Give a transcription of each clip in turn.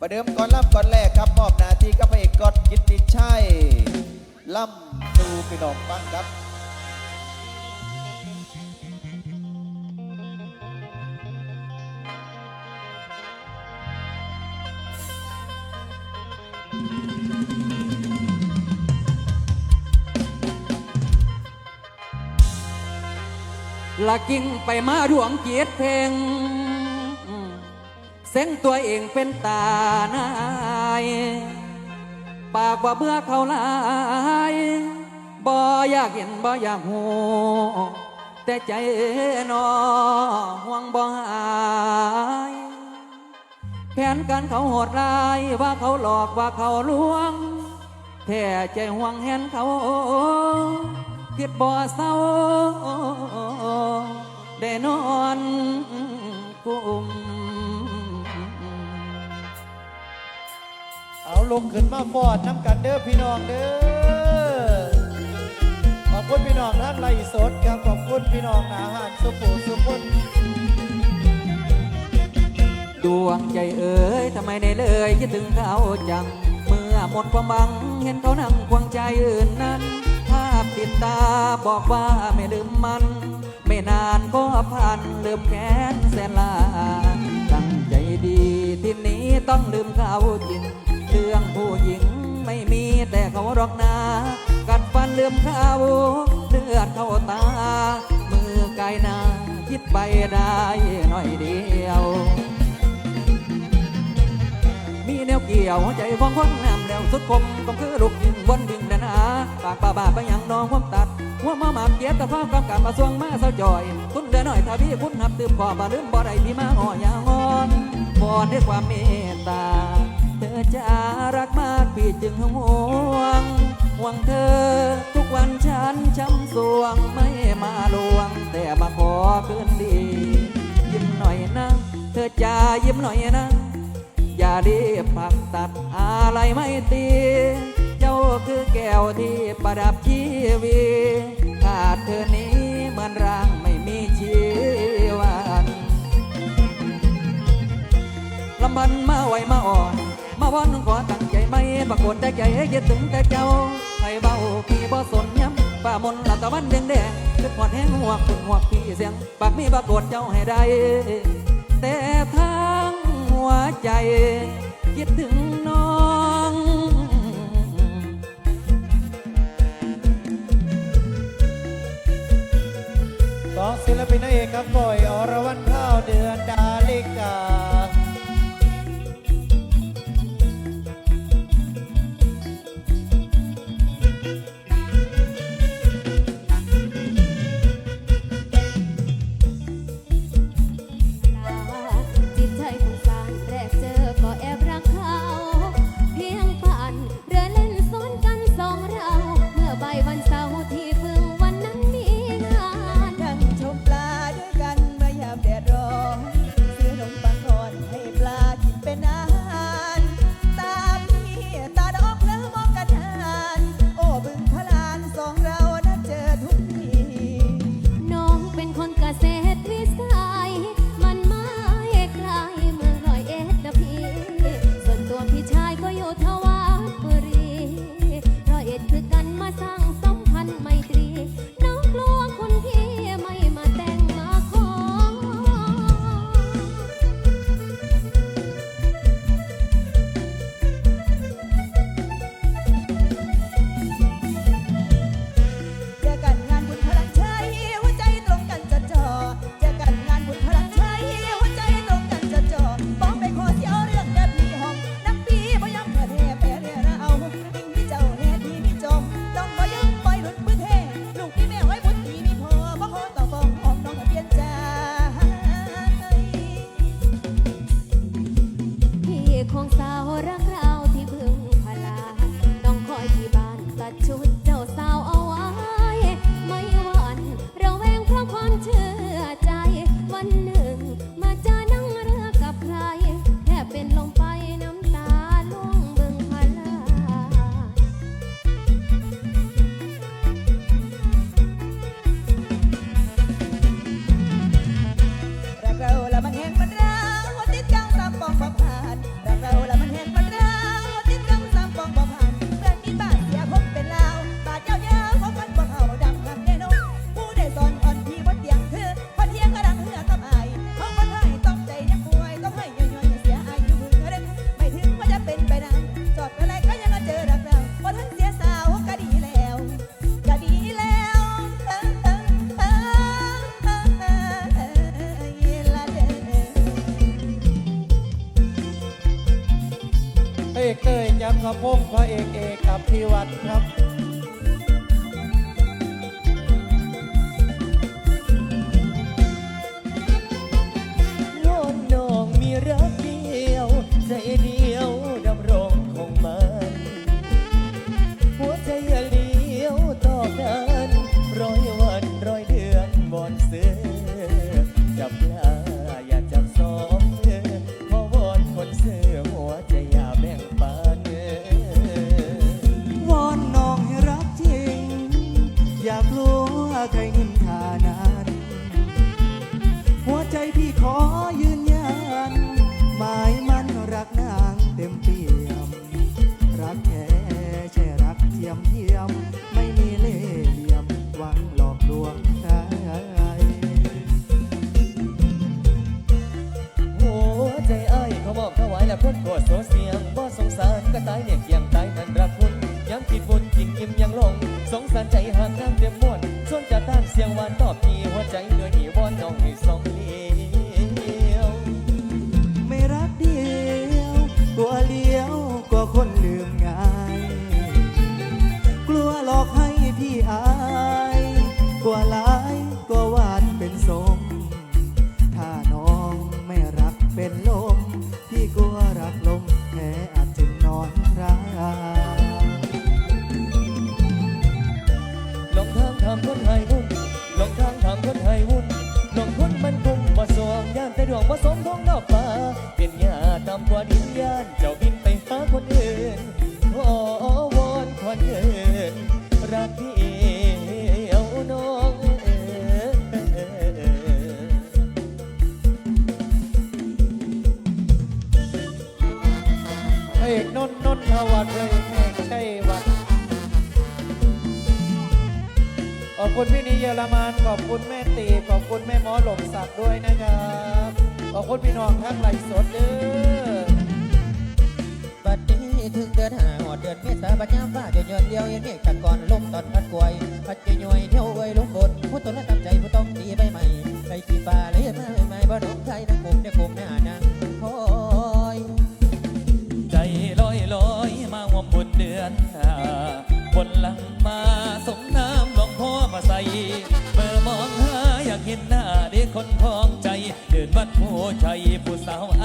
ประเดิมก่อนล่ำก่อนแรกครับมอบนาทีกับพระเอกกอดกิตติชัยล่ำดูพี่น้องฟังครับละกิ่งไปมาดวงเกียรติเพลง ส้นตัวเองเป็นตานายปากว่าเบื่อเขาลายบ่อยากเห็นบ่อยากหูแต่ใจนอห่วงบ่หายแผนการเขาโหดร้ายว่าเขาหลอกว่าเขาลวงแท้ใจห่วงเห็นเขาคิดบ่เศร้าได้นอนกุม ลงขึ้นมาฟอดน้ำกันเด้อพี่น้องเด้อขอบคุณพี่น้องท่านไลฟ์สดครับขอบคุณพี่น้องอาหารสุปูสุพุนดวงใจเอ๋ยทำไมได้เลยคิดถึงเขาจัง เมื่อหมดความหวังเห็นเขานั่งควงใจอื่นนั้นภาพติดตาบอกว่าไม่ลืมมัน ไม่นานก็ผ่านลืมแค้นแสนลาตั้งใจดีที่นี้ต้องลืมเขาจริง รื่องผู้หญิงไม่มีแต่เขารอกนากัดฟันลืมเขาเลือดเข้าตา มือกายนาคิดไปได้หน่อยเดียว มีแนวเกี่ยวใจของคนงามแล้วสุดคมก็คือลูกยิงบนวิ่งนานาปากป่าบาไปยังน้องความตัดหัวมาหมากเกียรติความกำกับมาสวงมาเศร้าจอย คุณเดือหน่อยถ้าพี่คุณหับตื่มขอบ่ลืมบ่ได้พี่มาอ่อยางอนวอนด้วยความเมตตา เธอจะรักมากพี่จึงห่วง ห่วงเธอทุกวันฉันช้ำสวงไม่มาลวง แต่มาขอคืนดี ยิ้มหน่อยนะเธอจะยิ้มหน่อยนะ อย่ารีบปักตัดอะไรไม่ตี เจ้าคือแก้วที่ประดับชีวีขาดเธอนี้เหมือนร่างไม่มีชีวันลำพันมาไวมาอ่อน มาวันขอตั้งใจไม่ปรากฏแต่ใจยึดถึงแต่เจ้าให้เบาพี่บ่สนย้ำป่ามนละตะวันแดงแดงคือพอดแห้งหัวขึ้นหัวพี่เสียงปากมีปรากฏเจ้าให้ได้แต่ทางหัวใจคิดถึง เอกเต้ยจันทรพงศ์พระเอกเอกกับพิวัตรครับ ใจหักน้ำเต็มม้วนส่วนจะต้านเสียงหวานตอบที อบคุณแม่หมอหลบศักดิ์ด้วยนะครับ ขอบคุณพี่น้องทั้งไหลายสดเด้อบัดนี้ถึงเดือนหาหอดเดือนเมษาปัญญามฟ้าจะยนเดียวเย็นเมฆกันก่อนลมตอนพัดกวยพัดจะย่อยเที่ยวเวยลงบนผู้ตนและตามใจผู้ต้องดีใบใหม่ใส่กี่ฟ้าเลยมาใหม่บ่ดงไทยทั้งกลุ่มในะ วัดผู้ชัย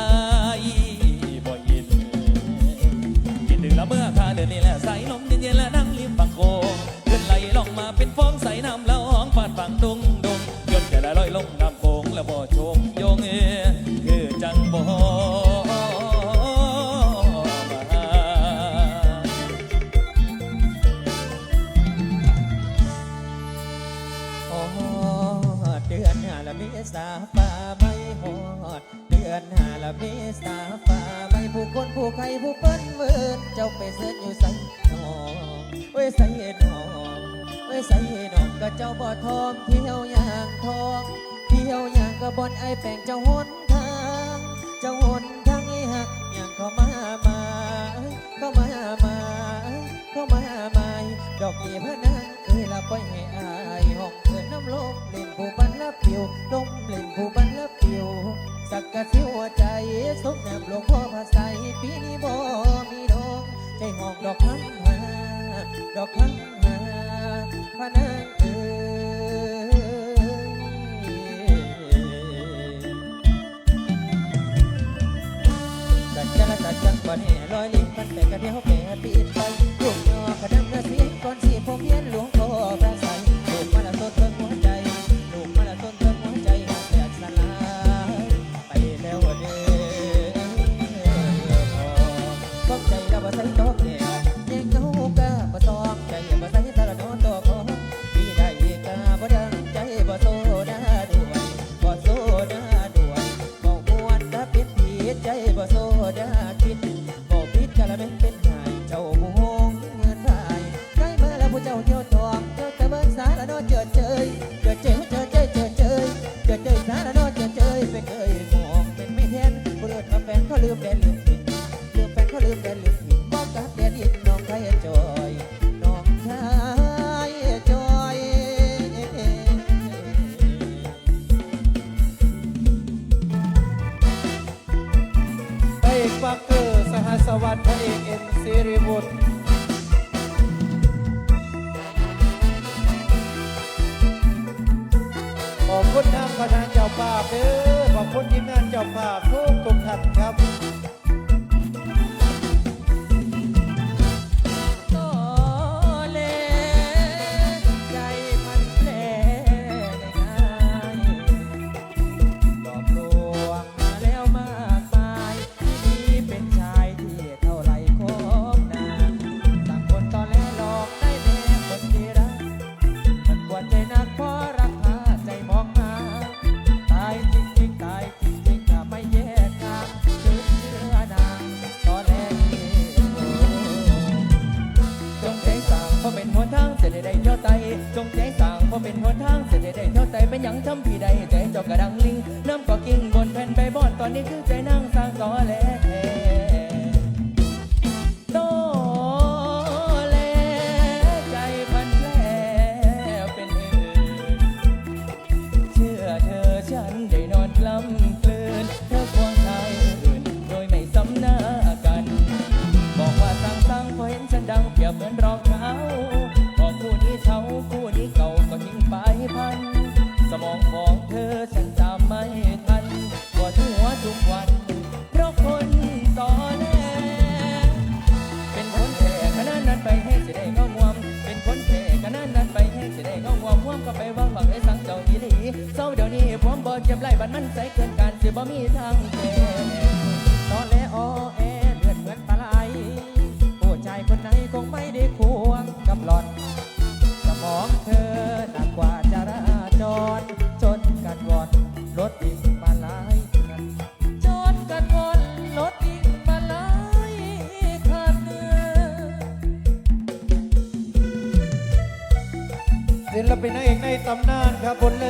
คนผู้ใครผู้เปิ้นเวินเจ้าไปเสิร์ชอยู่ใส่หนอเว้ยใส่หนอเว้ยใส่หนอก็เจ้าบ่ทองเที่ยวอย่างทองเที่ยวอย่างก็บอนไอแป้งเจ้าหนทางเจ้าหนทางไอหักอย่างก็มามาก็มามาก็มามาดอกนี้พะนางเอ้ยละปล่อยให้อายห้องเกินน้ำลมเล่นผู้บันละปิวลมเล่นผู้บันละปิวสักกะสิวใจ สมน้ำหลวงพ่อพระใสยปีนี้บ่มีดอกใจหอกดอกพันหาดอกพันหาพระนางเอ้ยกัดจังละกัดจังบ่แน่ลอยลิ้นมันแต่กระเดียวแก่ปีนไปลูกยอกระดำกระเสียงก่อนสีผมเพียนหลวง จ็บไหลบันมันใสเกินการสิบ่มีทางแก้ตอนแลออแอเลือดเหมือนปลาไหลผู้ชายคนไหนคงไม่ได้ควงกับหลอนสมองเธอหนักกว่าจราจรจนกัดวอนรถอีงมาลายจนกัดวอนรถอีงมาลายคันศิลปินนายเอกในตำนานครับบน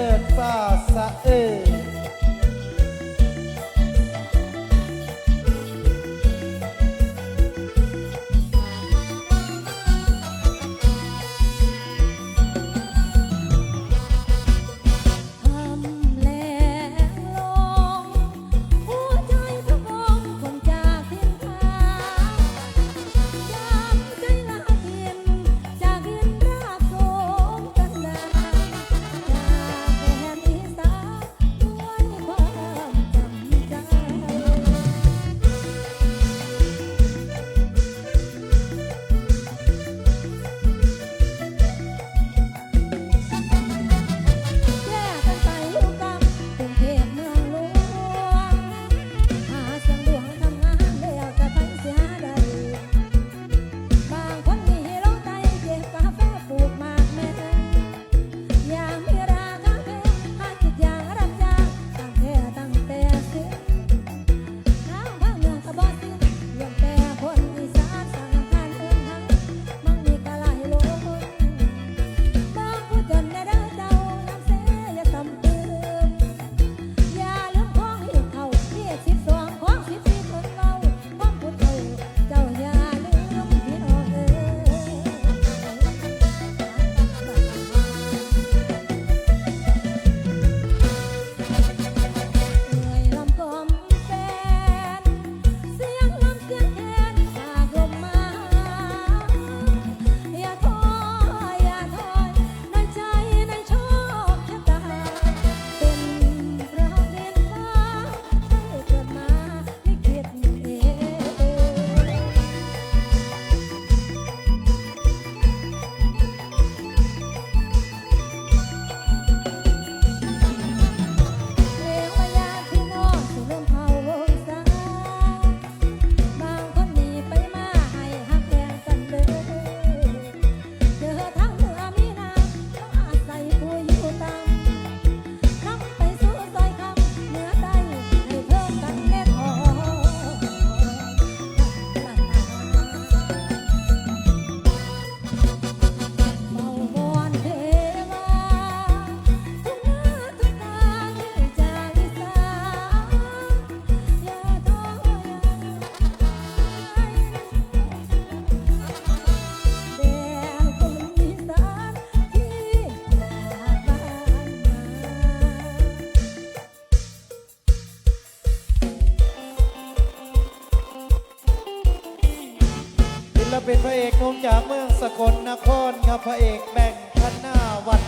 ลป็นพระเอกนุ่งจากเมืองสกลนครครับพระเอกแบ่งคันหน้าวัน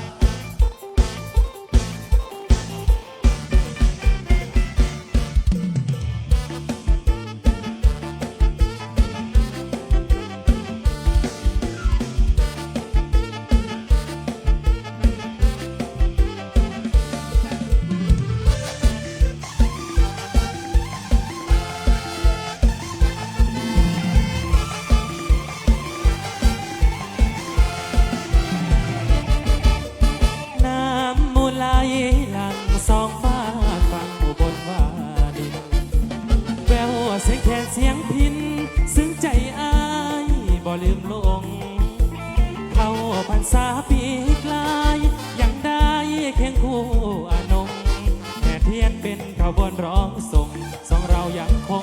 เพียนเป็นขบวนร้องส่งสองเรายังคง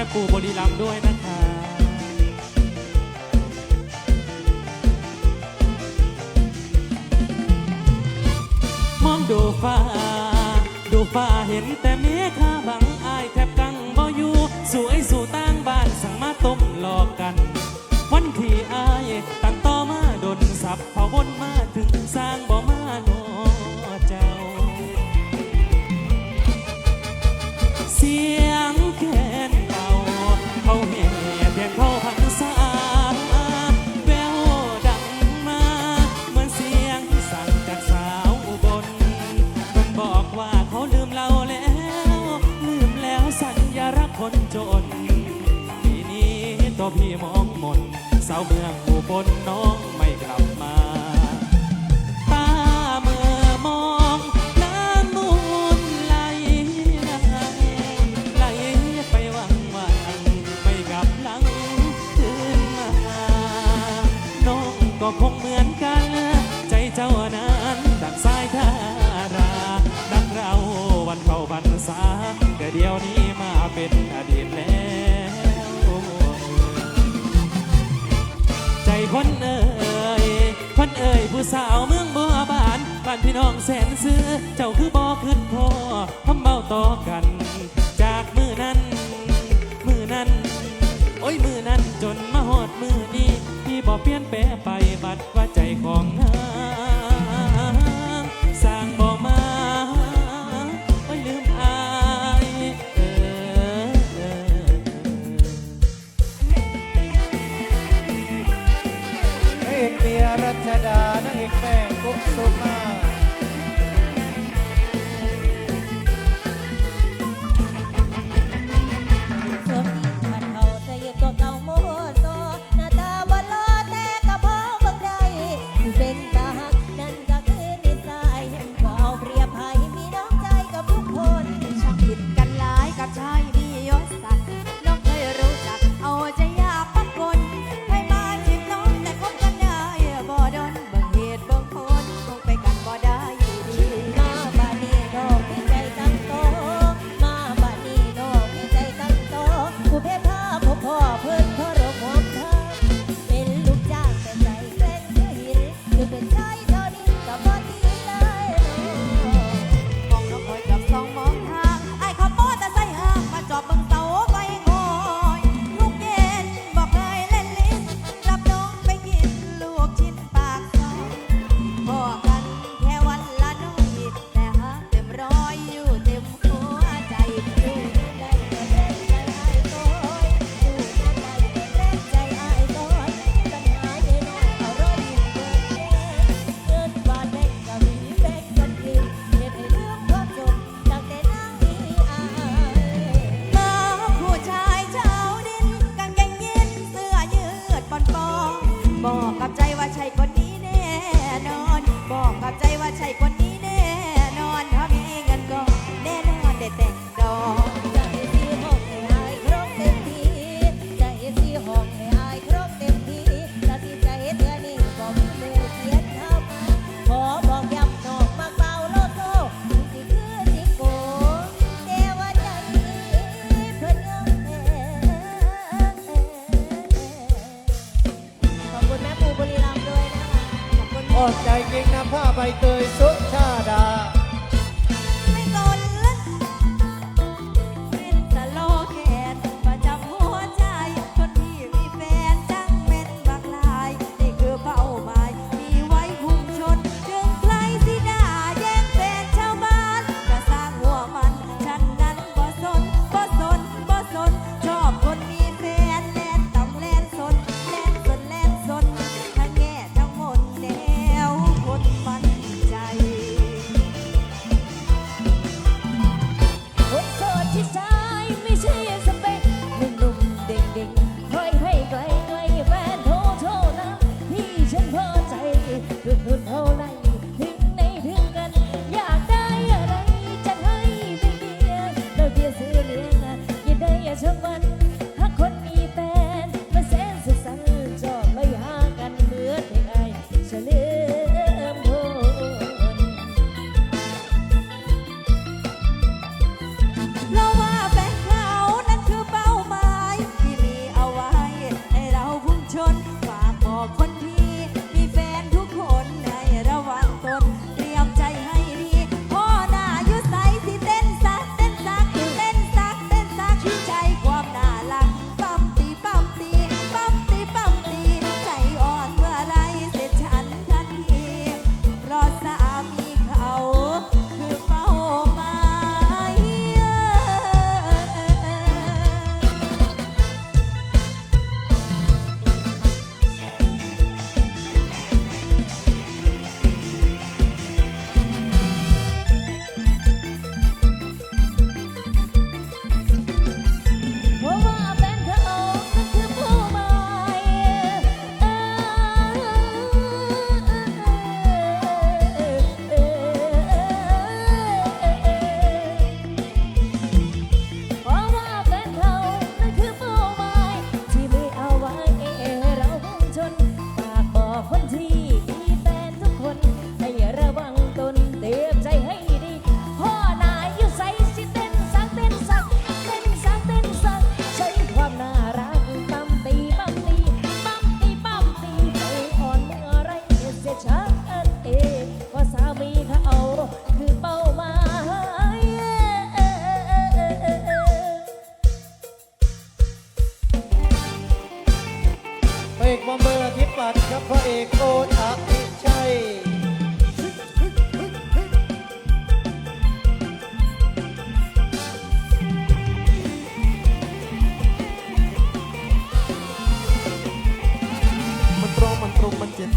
ม่ครูบริลัมด้วยนะคะมองดูฟ้า ดูฟ้าเห็นแต่เมฆาบังอายแทบกังบ่อยู่สวยสู่ตา พันเอ่ยผู้สาวเมืองบ่อบานบ้านพี่น้องแสนซื้อ เจ้าคือบอขึ้นพ่อทำเมาต่อกัน จากมือนั้น มือนั้น โอ้ยมือนั้นจนมาหอดมือนี้พี่บ่เปลี่ยนแปลไปบัดว่าใจของนาง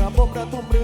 essa boca do meu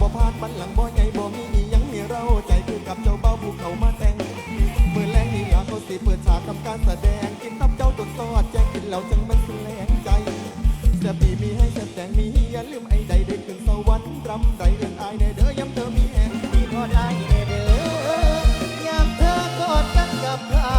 บ่พลาดบันหลังบ่ใหญ่บ่มีอียังมีเราใจคือกับเจ้าเบ้าผู้เขามาแต่งมื่อแรงนี่ล่เขาสิเปิดฉากทำการแสดงกินตับเจ้าตัวซอดแจ้งกินเหล่าจังมันสลงใจเสียปีมีให้แสดงมีอย่าลืมไอ้ใดได้ขึ้นสวรรค์รำไรเอื่นอายในเด้อย้ำเธอมีแหงมีพอได้เด้อย้ำเธอกอดกันกับเขา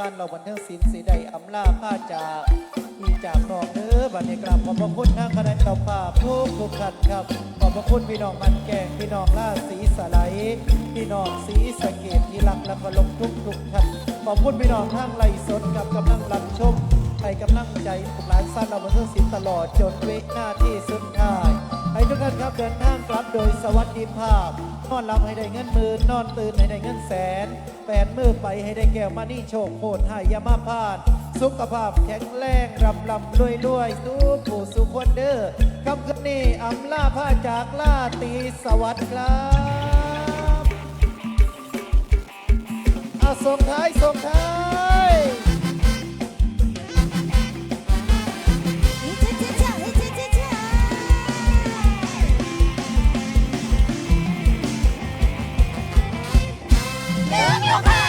สั้นเราบันเทิงศิลป์สีใดอำลาผ้าจากมีจากนอกเด้อบัดนี้กราบขอบพระคุณทางคณะเจ้าภาพทุกทุกท่านครับ ขอบพระคุณพี่น้องมันแกงพี่น้องล่าสีสไลด์พี่น้องสีสะเกตที่รักและก็ลงทุกทุกท่านขอบคุณพี่น้องทางไลฟ์สดกับกำลังรับชมให้กำลังใจลูกหลานสั้นเราบันเทิงศิลป์ตลอดจนวิหน้าที่สุดท้ายให้ทุกท่านครับเดินทางกลับโดยสวัสดิภาพ นอนหลับให้ได้เงินหมื่นนอนตื่นให้ได้เงินแสนแปดมือไปให้ได้แก้วมานี่โชคโคตรห้อยามาพลาด สุขภาพแข็งแรงรำลำรวยรวยสู้ผู้สุขคนเด้อคำคืนนี้อำลาผ้าจากลาตีสวัสดิ์ครับอาส่งท้ายส่งท้าย You're back.